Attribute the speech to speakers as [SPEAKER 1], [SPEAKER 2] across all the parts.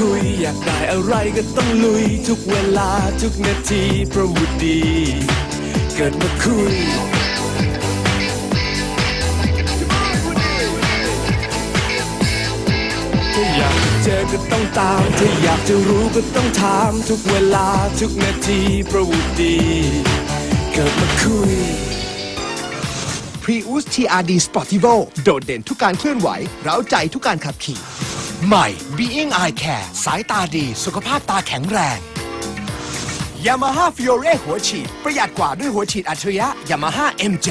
[SPEAKER 1] อคุย อยากได้อะไรก็ต้องลุย ทุกเวลาทุกนาทีเพราะวุดี เกิดมาคุยถ้าอยากเจอก็ต้องตาม ถ้าอยากจะรู้ก็ต้องถาม ทุกเวลาทุกนาทีเพราะวุดี เกิดมาคุย
[SPEAKER 2] Prius TRD Sportivo โดดเด่นทุกการเคลื่อนไหว เร้าใจทุกการขับขี่ ใหม่ Being Eye Care สายตาดี สุขภาพตาแข็งแรง Yamaha Fiore หัวฉีด ประหยัดกว่าด้วยหัวฉีดอัจฉริยะ Yamaha MJ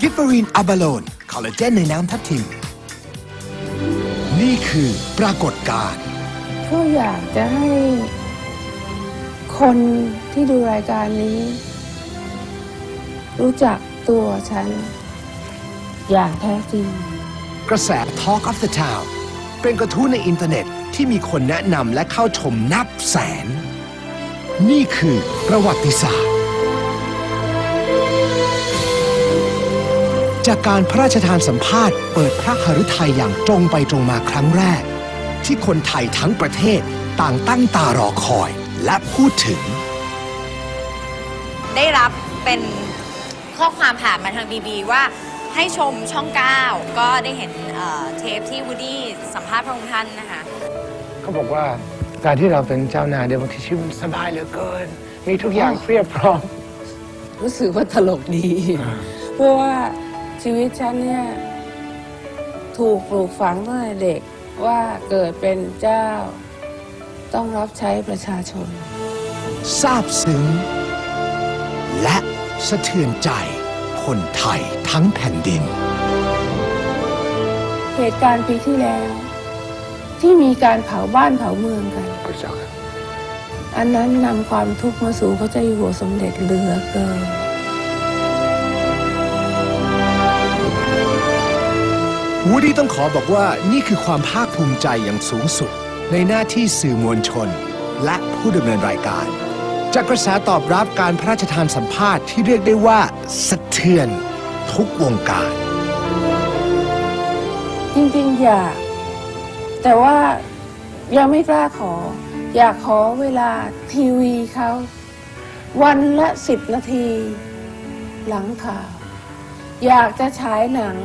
[SPEAKER 2] g i f f e r i n a b a l o n คอลลาเจนในน้ำทับทิม นี่คือปรากฏการณ์
[SPEAKER 3] ก็อยากจะให้คนที่ดูรายการนี้ รู้จักตัวฉัน อย่างแท้จริง
[SPEAKER 2] กระแส Talk of the Town เป็นกระทู้ในอินเทอร์เน็ตที่มีคนแนะนำและเข้าชมนับแสน นี่คือประวัติศาสตร์ จากการพระราชทานสัมภาษณ์เปิดพระหฤทัยอย่างตรงไปตรงมาครั้งแรก ที่คนไทยทั้งประเทศต่างตั้งตารอคอยและพูดถึง
[SPEAKER 4] ได้รับเป็นข้อความผ่านมาทางบีบีว่า ให้ชมช่อง 9 ก็ได้เห็นเอ่อเทปที่วูดดี้สัมภาษณ์พระองค์ท่านนะคะ
[SPEAKER 5] เขาบอกว่าการที่เราเป็นเจ้านายเดี๋ยวบางทีชีวิตมันสบายเหลือเกิน มีทุกอย่างเพียบพร้อม
[SPEAKER 3] รู้สึกว่าตลกดี เพราะว่าชีวิตฉันเนี่ย ถูกปลูกฝังตั้งแต่เด็กว่าเกิดเป็นเจ้า ต้องรับใช้ประชาชน
[SPEAKER 2] ซาบซึ้งและสะเทือนใจ คนไทยทั้งแผ่นดิน
[SPEAKER 3] เหตุการณ์ปีที่แล้ว ที่มีการเผาบ้านเผาเมืองกันอันนั้นนำความทุกข์มาสู่พระเจ้าอยู่หัวสมเด็จเหลือเกิน
[SPEAKER 2] วูดดี้ต้องขอบอกว่านี่คือความภาคภูมิใจอย่างสูงสุด ในหน้าที่สื่อมวลชน และผู้ดำเนินรายการ จากกระแสตอบรับการพระราชทานสัมภาษณ์ที่เรียกได้ว่าสะเทือนทุกวงการ
[SPEAKER 3] จริงๆ อยาก แต่ว่ายังไม่กล้าขอ อยากขอเวลาทีวีเขาวันละสิบนาที หลังข่าว อยากจะฉายหนัง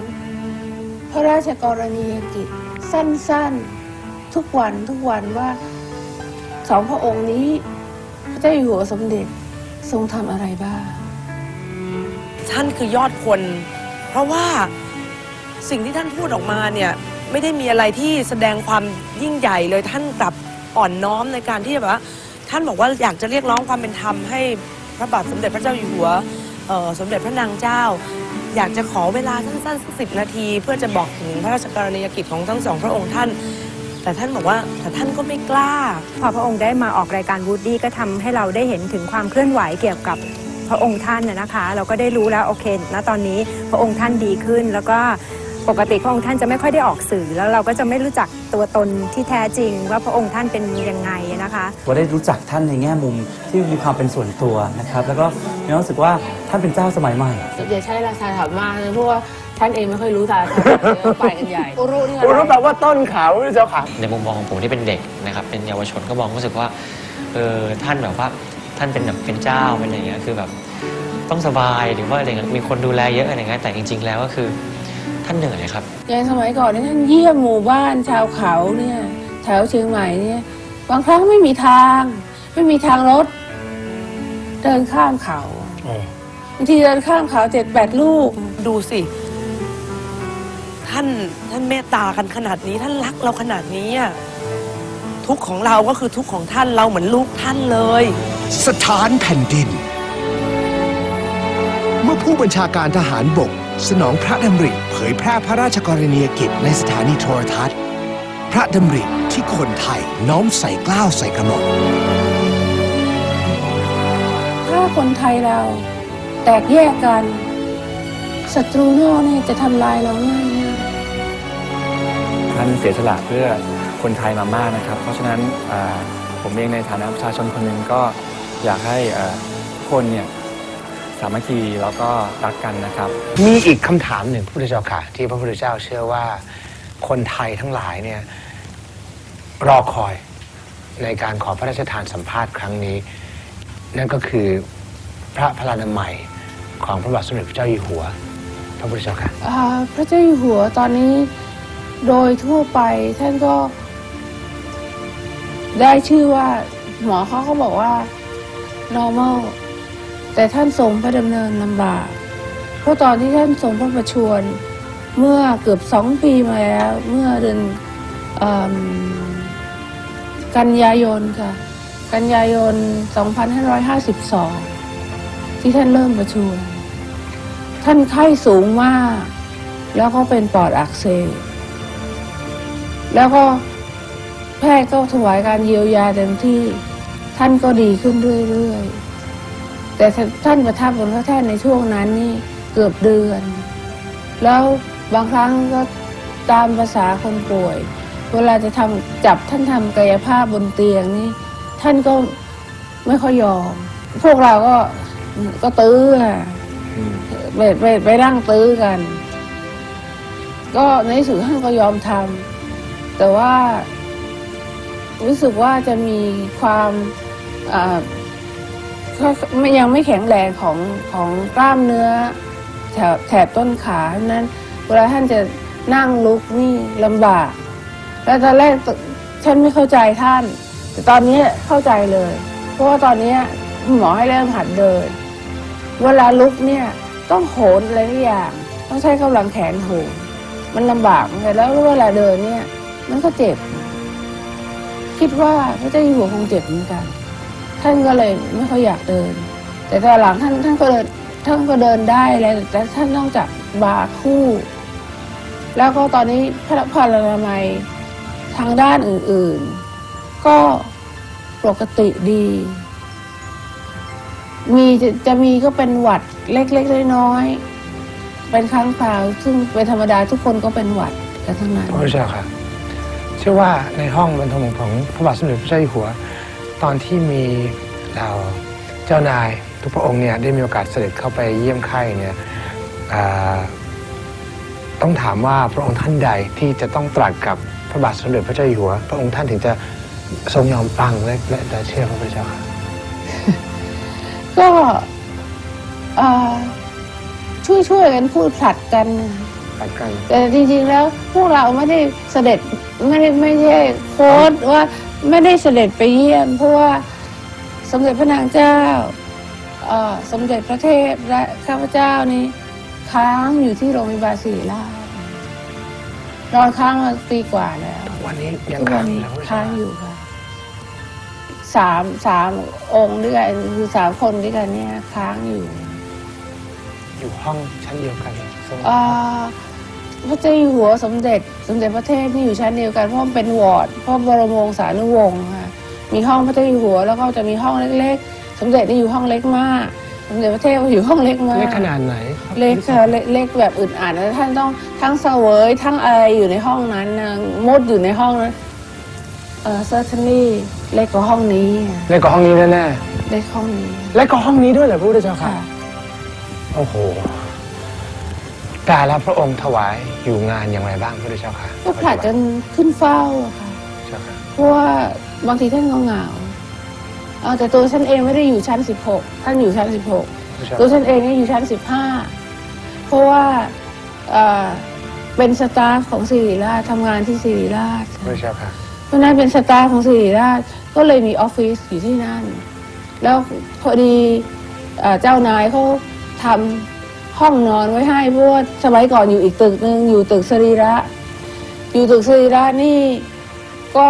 [SPEAKER 3] พระราชกรณียกิจ สั้นๆ ทุกวันทุกวันว่า สองพระองค์นี้ เจ้าอยู่หัวสมเด็จทรงทำอะไรบ้าง
[SPEAKER 6] ท่านคือยอดคน เพราะว่าสิ่งที่ท่านพูดออกมาเนี่ยไม่ได้มีอะไรที่แสดงความยิ่งใหญ่เลยท่านกลับอ่อนน้อมในการที่แบบว่าท่านบอกว่าอยากจะเรียกร้องความเป็นธรรมให้พระบาทสมเด็จพระเจ้าอยู่หัวออสมเด็จพระนางเจ้า อยากจะขอเวลาสั้นๆสักสิบนาที เพื่อจะบอกถึงพระราชกรณียกิจของทั้งสองพระองค์ท่าน แต่ท่านบอกว่าแต่ท่านก็ไม่กล้า
[SPEAKER 7] พอพระองค์ได้มาออกรายการวูดดี้ก็ทำให้เราได้เห็นถึงความเคลื่อนไหวเกี่ยวกับพระองค์ท่านนะนะคะ เราก็ได้รู้แล้วโอเคณตอนนี้พระองค์ท่านดีขึ้น แล้วก็ปกติพระองค์ท่านจะไม่ค่อยได้ออกสื่อ แล้วเราก็จะไม่รู้จักตัวตนที่แท้จริง ว่าพระองค์ท่านเป็นยังไงนะคะ
[SPEAKER 8] ก็ได้รู้จักท่านในแง่มุมที่มีความเป็นส่วนตัวนะครับ แล้วก็มีความรู้สึกว่าท่านเป็นเจ้าสมัยใหม่
[SPEAKER 3] อย่าใช้ราคาถามมากนะเพราะว่า ท่านเองไม่ค่อยรู้ตาไปกันใหญ่อุรุนี่
[SPEAKER 5] คุณรู้แบบว่าต้นขาวเจ้าขา
[SPEAKER 9] ในมุมมองของผมที่เป็นเด็กนะครับ เป็นเยาวชนก็มองรู้สึกว่าเออท่านแบบว่าท่านเป็นแบบเป็นเจ้าเป็นอะไรอย่างเงี้ยคือแบบต้องสบายหรือว่าอะไรเงี้ยมีคนดูแลเยอะอะไรเงี้ยแต่จริง ๆ แล้วก็คือท่านเหนื่อยครับ
[SPEAKER 3] อย่างสมัยก่อนเนี่ยท่านเยี่ยมหมู่บ้านชาวเขาเนี่ยแถวเชียงใหม่เนี่ยบางครั้งไม่มีทาง ไม่มีทางรถ เดินข้ามเขาบางทีเดินข้ามเขาเจ็ดแปดลูก
[SPEAKER 6] ดูสิ ท่านท่านเมตตากันขนาดนี้ ท่านรักเราขนาดนี้อะทุกข์ของเราก็คือทุกข์ของท่านเราเหมือนลูกท่านเลย
[SPEAKER 2] สถานแผ่นดิน เมื่อผู้บัญชาการทหารบก สนองพระดำริเผยแพร่พระราชกรณียกิจในสถานีโทรทัศน์ พระดำริที่คนไทยน้อมใส่กล้าวใส่กระหม่อม
[SPEAKER 3] ถ้าคนไทยเราแตกแยกกันศัตรูนอกเนี่ยจะทำลายเราง่ายมาก
[SPEAKER 10] ท่านเสียสละเพื่อคนไทยมามากนะครับ เพราะฉะนั้นอ่าผมเองในฐานะประชาชนคนหนึ่งก็อยากให้อ่าทุกคนเนี่ยสามัคคีแล้วก็รักกันนะครับ
[SPEAKER 5] มีอีกคำถามหนึ่งพระพุทธเจ้าค่ะ ที่พระพุทธเจ้าเชื่อว่าคนไทยทั้งหลายเนี่ยรอคอยในการขอพระราชทานสัมภาษณ์ครั้งนี้ นั่นก็คือพระพลานามัยของพระบาทสมเด็จพระเจ้าอยู่หัว พระพุทธเจ้าค่ะ
[SPEAKER 3] อ่าพระเจ้าอยู่หัวตอนนี้ โดยทั่วไปท่านก็ได้ชื่อว่าหมอเขาก็บอกว่า normal แต่ท่านทรงพระดำเนินลำบากเพราะตอนที่ท่านทรงพระประชวรเมื่อเกือบสองปีมาแล้ว เมื่อเดือนกันยายนค่ะ กันยายน 2552 ที่ท่านเริ่มประชวรท่านไข้สูงมาก แล้วก็เป็นปอดอักเสบ แล้วก็แพทย์ก็ถวายการเยียวยาเต็มที่ท่านก็ดีขึ้นเรื่อยๆ แต่ท่านประทับบนพระแท่นในช่วงนั้นนี่เกือบเดือน แล้วบางครั้งก็ตามภาษาคนป่วย เวลาจะทำจับท่านทำกายภาพบนเตียงนี่ ท่านก็ไม่ค่อยยอม พวกเราก็ก็ตื้อไปไปไปนั่งตื้อกัน ก็ในสุดท่านก็ยอมทำ แต่ว่ารู้สึกว่าจะมีความอ่าก็ยังไม่แข็งแรงของของกล้ามเนื้อแถบแถบต้นขานั้น เวลาท่านจะนั่งลุกนี่ลำบาก แล้วตอนแรกฉันไม่เข้าใจท่าน แต่ตอนนี้เข้าใจเลย เพราะว่าตอนนี้หมอให้เริ่มหัดเดิน เวลาลุกเนี่ยต้องโหนอะไรทุกอย่าง ต้องใช้กำลังแขนโหนมันลำบากเหมือนกันแล้วเวลาเดินเนี่ย มันก็เจ็บ คิดว่าพระเจ้าอยู่หัวคงเจ็บเหมือนกัน ท่านก็เลยไม่ค่อยอยากเดิน แต่ตอนหลังท่านท่านก็เดินท่านก็เดินได้แล้วแต่ท่านต้องจับบาคู่ แล้วก็ตอนนี้พระพลานามัยทางด้านอื่นๆ ก็ปกติดี มีจะจะมีก็เป็นหวัดเล็กๆน้อยๆเป็นครั้งคราว ซึ่งเป็นธรรมดาทุกคนก็เป็นหวัดกันทั้งนั้น
[SPEAKER 5] พระเจ้าค่ะ เชื่อว่าในห้องบรรทมของพระบาทสมเด็จพระเจ้าอยู่หัว ตอนที่มีเราเจ้านายทุกพระองค์เนี่ยได้มีโอกาสเสด็จเข้าไปเยี่ยมไข้เนี่ยต้องถามว่าพระองค์ท่านใดที่จะต้องตรัสกับพระบาทสมเด็จพระเจ้าอยู่หัว พระองค์ท่านถึงจะทรงยอมฟังและและและเชื่อพระพุทธเจ้าค่ะ
[SPEAKER 3] ก็ช่วยช่วยๆกันพูดผลัดกัน
[SPEAKER 5] รักกัน
[SPEAKER 3] แต่จริงๆแล้วพวกเราไม่ได้เสด็จไม่ได้ไม่ใช่โค้ดว่าไม่ได้เสด็จไปเยี่ยม เพราะว่าสมเด็จพระนางเจ้าเอ่อสมเด็จพระเทพและข้าพเจ้านี่ค้างอยู่ที่โรงพยาบาลศิริราชนอนค้างมาปีกว่าแล้ว
[SPEAKER 5] วันนี้ยัง
[SPEAKER 3] ทุกวั
[SPEAKER 5] ค้าง
[SPEAKER 3] น
[SPEAKER 5] อยู่
[SPEAKER 3] นี้
[SPEAKER 5] แล้วพระพุทธ
[SPEAKER 3] ค้า
[SPEAKER 5] เจ้าง
[SPEAKER 3] อยู่ค่ะสามสามองค์ด้วยกันคือสามคนด้วยกันเนี่ยค้างอยู่
[SPEAKER 5] อยู่ห้องชั้นเดียวกันทรง
[SPEAKER 3] อ่า พระเจ้าอยู่หัวสมเด็จ สมเด็จพระเทพนี่อยู่ชั้นเดียวกันเพราะมันเป็นวอร์ดเพราะบรมวงศานุวงศ์ค่ะมีห้องพระเจ้าอยู่หัว แล้วก็จะมีห้องเล็กๆ สมเด็จนี่อยู่ห้องเล็กมาก สมเด็จพระเทพก็อยู่ห้องเล็กมาก
[SPEAKER 5] เล็กขนาดไหน
[SPEAKER 3] เล็กค่ะเล็กเล็กแบบอึดอัดแล้วท่านต้องทั้งเสวยทั้งอะไรอยู่ในห้องนั้นนะมุดอยู่ในห้องนั้นเออ certainly เล็กกว่าห้องนี้อะ
[SPEAKER 5] เล็กกว่าห้องนี้แน่
[SPEAKER 3] เล็กห้องนี้
[SPEAKER 5] ๆเล็กกว่าห้องนี้ด้วยเหรอพระพุทธเจ้าค่ะ
[SPEAKER 3] ค่ะ
[SPEAKER 5] โอ้โห แต่ละพระองค์ถวายอยู่งานอย่างไรบ้างพระพุทธเจ้าค่ะ
[SPEAKER 3] ก็ผลัดกันขึ้นเฝ้าอะค่ะ
[SPEAKER 5] เจ้าค่ะ
[SPEAKER 3] เพราะว่าบางทีท่านก็เหงาเออแต่ตัวฉันเองไม่ได้อยู่ชั้น 16 ท่านอยู่ชั้น
[SPEAKER 5] พระ
[SPEAKER 3] 16
[SPEAKER 5] พุทธเจ้า
[SPEAKER 3] ตัวฉันเองเนี่ยอยู่ชั้น 15 เพราะว่าเอ่อเป็นสตาฟของสิริราชทำงานที่สิริราช
[SPEAKER 5] พระพุทธเจ้าค่ะ
[SPEAKER 3] เพราะฉะนั้นเป็นสตาฟของสิริราชก็เลยมีออฟฟิศอยู่ที่นั่น แล้วพอดีเอ่อเจ้านายเขาทำ ห้องนอนไว้ให้เพราะว่าสมัยก่อนอยู่อีกตึกหนึ่งอยู่ตึกสรีระ อยู่ตึกสรีระนี่ก็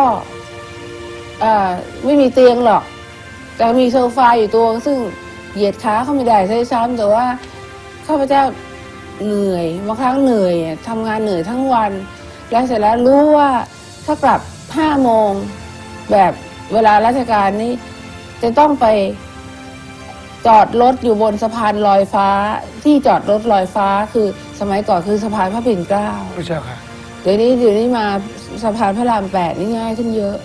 [SPEAKER 3] ไม่มีเตียงหรอก แต่มีโซฟาอยู่ตัวซึ่งเหยียดขาเข้าไม่ได้ใช้ซ้ำแต่ว่าข้าพเจ้าเหนื่อยบางครั้งเหนื่อยอะทำงานเหนื่อยทั้งวัน แล้วเสร็จแล้วรู้ว่าถ้ากลับห้าโมงแบบเวลาราชการนี้จะต้องไป จอดรถอยู่บนสะพานลอยฟ้า ที่จอดรถลอยฟ้าคือสมัยก่อนคือสะพานพระปิ่นเกล้า
[SPEAKER 5] พระพุทธเจ้าค่ะ
[SPEAKER 3] เดี๋ยวนี้เดี๋ยวนี้มาสะพานพระรามแปดนี่ง่ายขึ้นเยอะ